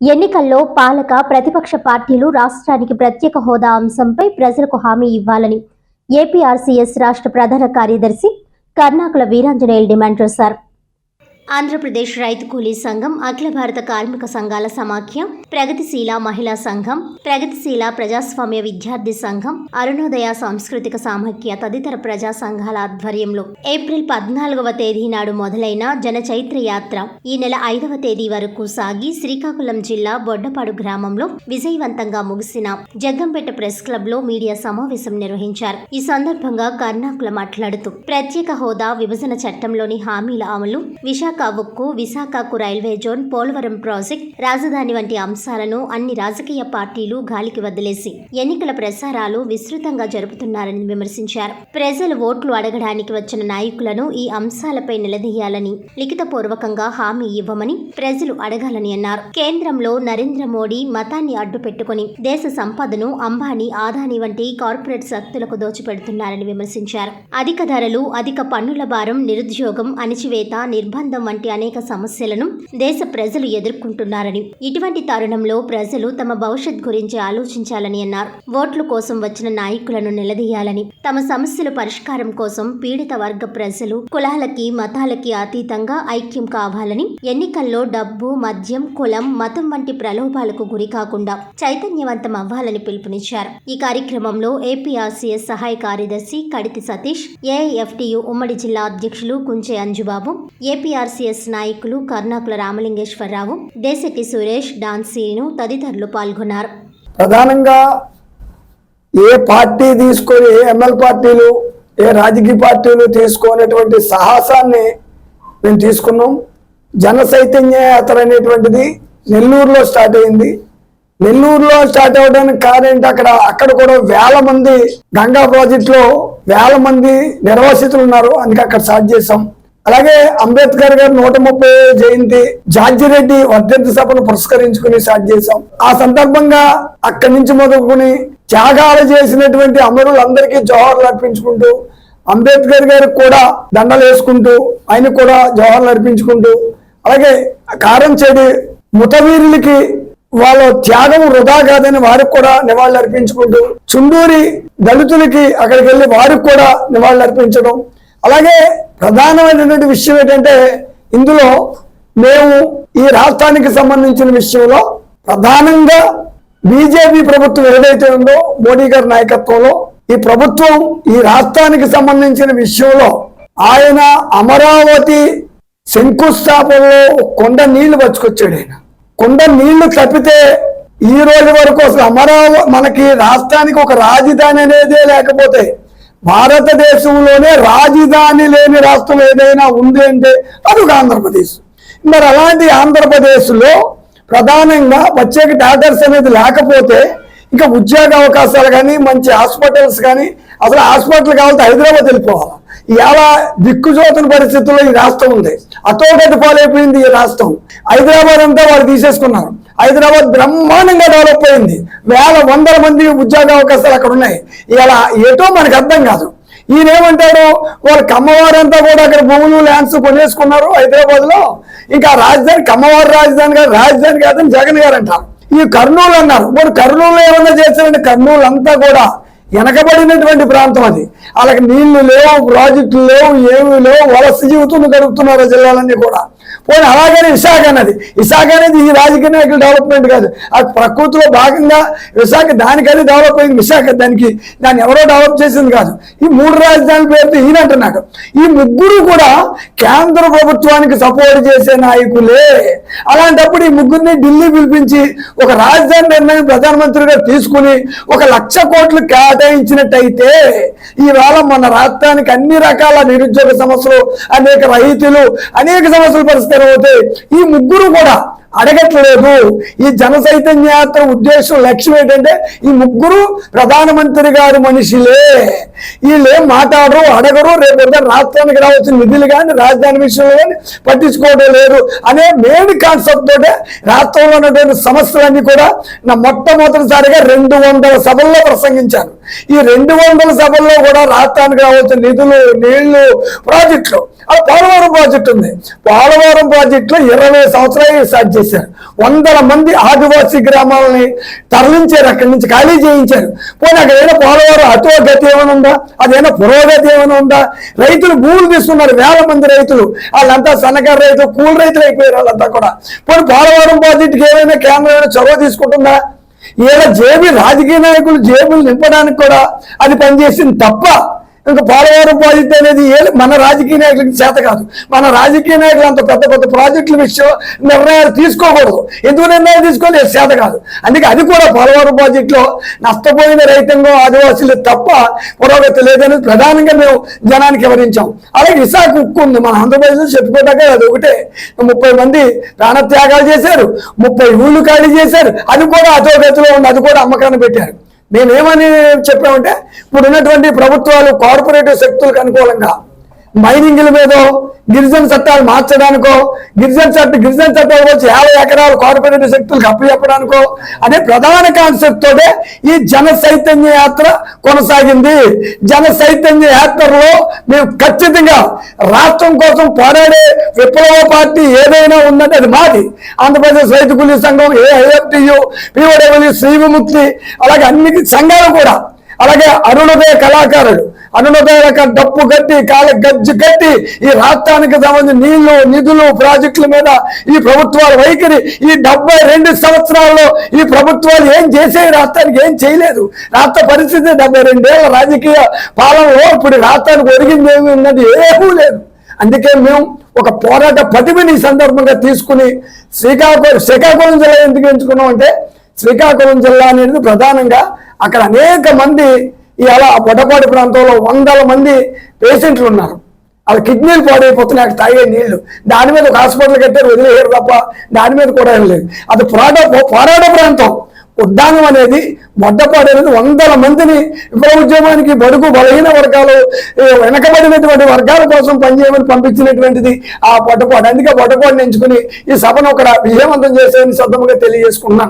ఎన్నికల్లో పాలక ప్రతిపక్ష పార్టీలు రాష్ట్రానికి ప్రత్యేక హోదా అంశంపై ప్రజలకు హామీ ఇవ్వాలని ఏపీఆర్సీఎస్ రాష్ట్ర ప్రధాన కార్యదర్శి కర్ణాకుల వీరాంజనేయులు డిమాండ్ చేశారు. ఆంధ్రప్రదేశ్ రైతు కూలీ సంఘం అఖిల భారత కార్మిక సంఘాల సమాఖ్య ప్రగతిశీల మహిళా సంఘం ప్రగతిశీల ప్రజాస్వామ్య విద్యార్థి సంఘం అరుణోదయ సాంస్కృతిక సామఖ్య తదితర ప్రజా సంఘాల ఆధ్వర్యంలో ఏప్రిల్ పద్నాలుగవ తేదీ నాడు మొదలైన జనచైత్ర యాత్ర ఈ నెల ఐదవ తేదీ వరకు సాగి శ్రీకాకుళం జిల్లా బొడ్డపాడు గ్రామంలో విజయవంతంగా ముగిసిన జగ్గంపేట ప్రెస్ క్లబ్లో మీడియా సమావేశం నిర్వహించారు. ఈ సందర్భంగా కర్ణాకుల మాట్లాడుతూ ప్రత్యేక హోదా విభజన చట్టంలోని హామీల అమలు విశాఖ ఉక్కు విశాఖకు రైల్వే జోన్ పోలవరం ప్రాజెక్ట్ రాజధాని వంటి అంశాలను అన్ని రాజకీయ పార్టీలు గాలికి వదిలేసి ఎన్నికల ప్రసారాలు విస్తృతంగా జరుపుతున్నారని విమర్శించారు. ప్రజలు ఓట్లు అడగడానికి వచ్చిన నాయకులను ఈ అంశాలపై నిలదీయాలని లిఖితపూర్వకంగా హామీ ఇవ్వమని ప్రజలు అడగాలని అన్నారు. కేంద్రంలో నరేంద్ర మోడీ మతాన్ని అడ్డు పెట్టుకుని దేశ సంపదను అంబానీ ఆదాని వంటి కార్పొరేట్ శక్తులకు దోచిపెడుతున్నారని విమర్శించారు. అధిక ధరలు అధిక పన్నుల భారం నిరుద్యోగం అణిచివేత నిర్బంధం వంటి అనేక సమస్యలను దేశ ప్రజలు ఎదుర్కొంటున్నారని. ఇటువంటి తరుణంలో ప్రజలు తమ భవిష్యత్ గురించి ఆలోచించాలని అన్నారు. ఓట్ల కోసం వచ్చిన నాయకులను నిలదీయాలని తమ సమస్యల పరిష్కారం కోసం పీడిత వర్గ ప్రజలు కులాలకి మతాలకి అతీతంగా ఐక్యం కావాలని ఎన్నికల్లో డబ్బు మద్యం కులం మతం వంటి ప్రలోభాలకు గురి కాకుండా చైతన్యవంతం అవ్వాలని పిలుపునిచ్చారు. ఈ కార్యక్రమంలో ఏపీఆర్సీఎస్ సహాయ కార్యదర్శి కడితి సతీష్ ఏఐఎఫ్టియు ఉమ్మడి జిల్లా అధ్యక్షులు కుంచే అంజుబాబు ఆర్సీఎస్ నాయకులు కర్ణాకుల రామలింగేశ్వరరావు దేశకి సురేష్ డాన్సీను తదితరులు పాల్గొన్నారు. ప్రధానంగా ఏ పార్టీ తీసుకొని ఏ ఎమ్మెల్యే పార్టీలు ఏ రాజకీయ పార్టీలు తీసుకునేటువంటి సాహసాన్ని మేము తీసుకున్నాం. జన చైతన్య యాత్ర అనేటువంటిది నెల్లూరులో స్టార్ట్ అయింది. నెల్లూరులో స్టార్ట్ అవడానికి కారణం ఏంటి? అక్కడ అక్కడ కూడా వేల మంది గంగా ప్రాజెక్టులో వేల మంది నిర్వాసితులు ఉన్నారు. అందుకే అక్కడ స్టార్ట్ చేసాం అలాగే అంబేద్కర్ గారు నూట ముప్పై జయంతి జార్జిరెడ్డి వర్ధంతి సభను పురస్కరించుకుని స్టార్ట్ చేశాం. ఆ సందర్భంగా అక్కడి నుంచి మొదలుకొని త్యాగాలు చేసినటువంటి అమరులందరికీ జోహార్లు అర్పించుకుంటూ అంబేద్కర్ గారికి కూడా దండలు వేసుకుంటూ ఆయన కూడా జోహార్లు అర్పించుకుంటూ అలాగే కారం చెడి ముతవీరులకి వాళ్ళ త్యాగం వృధా కాదని వారికి కూడా నివాళులు అర్పించుకుంటూ చుండూరి దళితులకి అక్కడికి వెళ్ళి వారికి కూడా నివాళులు అర్పించడం అలాగే ప్రధానమైనటువంటి విషయం ఏంటంటే ఇందులో మేము ఈ రాష్ట్రానికి సంబంధించిన విషయంలో ప్రధానంగా బీజేపీ ప్రభుత్వం ఏదైతే ఉందో మోడీ గారి నాయకత్వంలో ఈ ప్రభుత్వం ఈ రాష్ట్రానికి సంబంధించిన విషయంలో ఆయన అమరావతి శంకుస్థాపనలో కొండ నీళ్ళు పచ్చుకొచ్చాడు ఆయన. కొండ నీళ్ళు తప్పితే ఈ రోజు వరకు అసలు అమరావతి మనకి రాష్ట్రానికి ఒక రాజధాని అనేదే లేకపోతే భారతదేశంలోనే రాజధాని లేని రాష్ట్రం ఏదైనా ఉంది అంటే అది ఒక ఆంధ్రప్రదేశ్. మరి అలాంటి ఆంధ్రప్రదేశ్లో ప్రధానంగా ప్రత్యేక డాక్టర్స్ అనేది లేకపోతే ఇంకా ఉద్యోగ అవకాశాలు కానీ మంచి హాస్పిటల్స్ కానీ అసలు హాస్పిటల్ కావాలంటే హైదరాబాద్ వెళ్ళిపోవాలి. ఇలా దిక్కుజోతున్న పరిస్థితుల్లో ఈ రాష్ట్రం ఉంది. అతోగతి పాలైపోయింది ఈ రాష్ట్రం. హైదరాబాద్ అంతా వాళ్ళు తీసేసుకున్నారు. హైదరాబాద్ బ్రహ్మాండంగా డెవలప్ అయింది. వేల వందల మంది ఉద్యోగ అవకాశాలు అక్కడ ఉన్నాయి. ఇలా ఏటో మనకు అర్థం కాదు. ఈయన ఏమంటారు వాళ్ళ కమ్మవారంతా కూడా అక్కడ భూములు ల్యాండ్స్ కొనేసుకున్నారు హైదరాబాద్లో ఇంకా రాజధాని కమ్మవారి రాజధాని కాదు రాజధాని కాదని జగన్ గారు అంటారు. ఈ కర్నూలు అన్నారు. మరి కర్నూలు ఏమన్నా చేస్తారంటే కర్నూలు అంతా కూడా వెనకబడినటువంటి ప్రాంతం అది. వాళ్ళకి నీళ్ళు లేవు ప్రాజెక్టులు లేవు ఏమీ లేవు. వలస జీవితం గడుపుతున్నారు జిల్లాలన్నీ కూడా. పోనీ అలాగనే విశాఖ అనేది విశాఖ అనేది ఈ రాజకీయ నాయకుల డెవలప్మెంట్ కాదు. అది ప్రకృతిలో భాగంగా విశాఖ దానికది డెవలప్ అయింది విశాఖ దానికి. దాన్ని ఎవరో డెవలప్ చేసింది కాదు. ఈ మూడు రాజధానుల పేరుతో ఈయన అంటున్నాడు. ఈ ముగ్గురు కూడా కేంద్ర ప్రభుత్వానికి సపోర్ట్ చేసే నాయకులే. అలాంటప్పుడు ఈ ముగ్గురిని ఢిల్లీ పిలిపించి ఒక రాజధాని నిర్ణయం ప్రధానమంత్రి గారు తీసుకుని ఒక లక్ష కోట్లు కేటాయించినట్టయితే ఈవేళ మన రాష్ట్రానికి అన్ని రకాల నిరుద్యోగ సమస్యలు అనేక రైతులు అనేక సమస్యలు పరిష్కారం అవుతాయి ఈ ముగ్గురు కూడా అడగట్లేదు. ఈ జన చైతన్య యాత్ర ఉద్దేశం లక్ష్యం ఏంటంటే ఈ ముగ్గురు ప్రధానమంత్రి గారు మనుషులే. వీళ్ళు ఏం మాట్లాడరు అడగరు రేపు రాష్ట్రానికి రావాల్సిన నిధులు కానీ రాజధాని విషయంలో కానీ పట్టించుకోవడం లేదు అనే మెయిన్ కాన్సెప్ట్ తోటే రాష్ట్రంలో ఉన్నటువంటి సమస్యలన్నీ కూడా నా మొట్టమొదటిసారిగా రెండు వందల సభల్లో ప్రసంగించాను. ఈ రెండు వందల సభల్లో కూడా రాష్ట్రానికి రావాల్సిన నిధులు నీళ్ళు ప్రాజెక్టులు. ఆ పోలవరం ప్రాజెక్టు ఉంది. పోలవరం ప్రాజెక్టులో ఇరవై సంవత్సరాలు స్టార్ట్ చేశారు. వందల మంది ఆదివాసీ గ్రామాలని తరలించారు అక్కడి నుంచి ఖాళీ చేయించారు. పోనీ అక్కడ ఏదైనా పోలవరం అతో గతి ఏమైనా ఉందా? అదేనా పురోగతి ఏమైనా ఉందా? రైతులు భూములు తీసుకున్నారు వేల మంది రైతులు. వాళ్ళంతా సన్నకారు రైతులు కూలి రైతులు అయిపోయారు వాళ్ళంతా కూడా. పోనీ పోలవరం ప్రాజెక్టుకి ఏమైనా కేంద్రం ఏమైనా చొరవ తీసుకుంటుందా? ఈయన జేబీ రాజకీయ నాయకులు జేబులు నింపడానికి కూడా అది పనిచేసింది తప్ప ఇంకా పోలవరం ప్రాజెక్ట్ అనేది మన రాజకీయ నాయకులకి చేత కాదు. మన రాజకీయ నాయకులు అంత పెద్ద పెద్ద ప్రాజెక్టుల విషయం నిర్ణయాలు తీసుకోకూడదు. ఎందుకు నిర్ణయాలు తీసుకోలేదు చేత కాదు. అందుకే అది కూడా పోలవరం ప్రాజెక్టులో నష్టపోయిన రైతాంగం ఆదివాసులు తప్ప పురోగతి లేదని ప్రధానంగా మేము జనానికి వివరించాం. అలాగే విశాఖ ఉక్కు ఉంది. మన ఆంధ్రప్రదేశ్లో చెప్పుకోదాకా అది ఒకటే. ముప్పై మంది ప్రాణత్యాగాలు చేశారు. ముప్పై ఊళ్ళు ఖాళీ చేశారు. అది కూడా అధోగతిలో ఉంది. అది కూడా అమ్మకాన్ని పెట్టారు. మేమేమని చెప్పామంటే ఇప్పుడు ఉన్నటువంటి ప్రభుత్వాలు కార్పొరేటివ్ శక్తులకు అనుకూలంగా మైనింగ్ల మీద గిరిజన చట్టాలు మార్చడానికో గిరిజన చట్ట గిరిజన చట్టాలు వచ్చి యాభై ఎకరాలు కార్పొరేటివ్ శక్తులకు అప్పచెప్పడానికో అనే ప్రధాన కాన్సెప్ట్ తోటే ఈ జన చైతన్య యాత్ర కొనసాగింది. జన చైతన్య యాత్రలో మేము ఖచ్చితంగా రాష్ట్రం కోసం పోరాడే విప్లవ పార్టీ ఏదైనా ఉందంటే అది మాది. ఆంధ్రప్రదేశ్ రైతు కూలీ సంఘం ఏఎఫ్టియు పిఓడబ్ల్యూ శ్రీ విముక్తి అలాగే అన్ని సంఘాలు కూడా అలాగే అరుణోదయ కళాకారుడు అరుణోదయ డప్పు కట్టి కాల గజ్జు కట్టి ఈ రాష్ట్రానికి సంబంధించిన నీళ్ళు నిధులు ప్రాజెక్టుల మీద ఈ ప్రభుత్వాల వైఖరి ఈ డెబ్బై రెండు సంవత్సరాల్లో ఈ ప్రభుత్వాలు ఏం చేసే రాష్ట్రానికి ఏం చేయలేదు. రాష్ట్ర పరిస్థితి డెబ్బై రెండేళ్ళ రాజకీయ పాలనలో ఇప్పుడు రాష్ట్రానికి ఒరిగింది ఏమి ఉన్నది ఏమీ లేదు. అందుకే మేము ఒక పోరాట ప్రతిభని సందర్భంగా తీసుకుని శ్రీకాకుళం శ్రీకాకుళం జిల్లా ఎందుకు ఎంచుకున్నాం అంటే శ్రీకాకుళం జిల్లా అనేది ప్రధానంగా అక్కడ అనేక మంది ఇలా పొడపాటి ప్రాంతంలో వందల మంది పేషెంట్లు ఉన్నారు. వాళ్ళ కిడ్నీలు పాడైపోతున్నాయి అక్కడ తాగే నీళ్ళు. దాని మీద ఒక హాస్పిటల్ కట్టారు వదిలేయరు తప్ప దాని మీద కూడా ఏం లేదు. అది పోరాట పోరాట ప్రాంతం. ఉద్దానం అనేది మొడ్డపాడు అనేది వందల మందిని విప్లవ ఉద్యమానికి బడుగు బలహీన వర్గాలు వెనకబడినటువంటి వర్గాల కోసం పనిచేయమని పంపించినటువంటిది ఆ పొట్టపాడు అందుకే పొట్టపాడుని ఎంచుకుని ఈ సభను ఒక విజయవంతం చేసేయని సొంతంగా తెలియజేసుకున్నాను